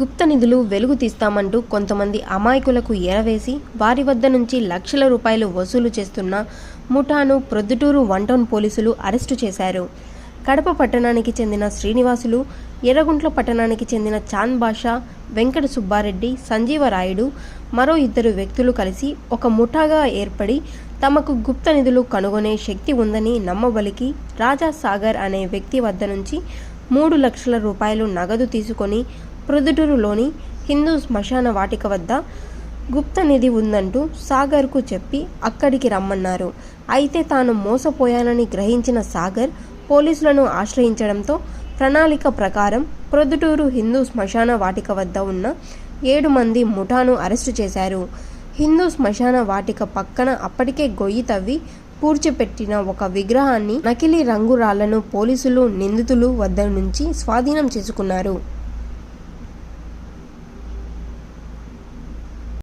గుప్త నిధులు వెలుగు తీస్తామంటూ కొంతమంది అమాయకులకు ఎరవేసి వారి వద్ద నుంచి లక్షల రూపాయలు వసూలు చేస్తున్న ముఠాను ప్రొద్దుటూరు వన్ టౌన్ పోలీసులు అరెస్టు చేశారు. కడప పట్టణానికి చెందిన శ్రీనివాసులు ఎర్రగుంట్ల పట్టణానికి చెందిన చాంద్ బాషా వెంకట సుబ్బారెడ్డి సంజీవరాయుడు మరో ఇద్దరు వ్యక్తులు కలిసి ఒక ముఠాగా ఏర్పడి తమకు గుప్త నిధులు కనుగొనే శక్తి ఉందని నమ్మబలికి రాజా సాగర్ అనే వ్యక్తి వద్ద నుంచి మూడు లక్షల రూపాయలు నగదు తీసుకొని ప్రొద్దుటూరులోని హిందూ శ్మశాన వాటిక వద్ద గుప్త నిధి ఉందంటూ సాగర్కు చెప్పి అక్కడికి రమ్మన్నారు. అయితే తాను మోసపోయానని గ్రహించిన సాగర్ పోలీసులను ఆశ్రయించడంతో ప్రణాళిక ప్రకారం ప్రొద్దుటూరు హిందూ శ్మశాన వాటిక వద్ద ఉన్న ఏడు మంది ముఠాను అరెస్టు చేశారు. హిందూ శ్మశాన వాటిక పక్కన అప్పటికే గొయ్యి తవ్వి పూడ్చిపెట్టిన ఒక విగ్రహాన్ని నకిలీ రంగురాళ్ళను పోలీసులు నిందితులు వద్ద నుంచి స్వాధీనం చేసుకున్నారు.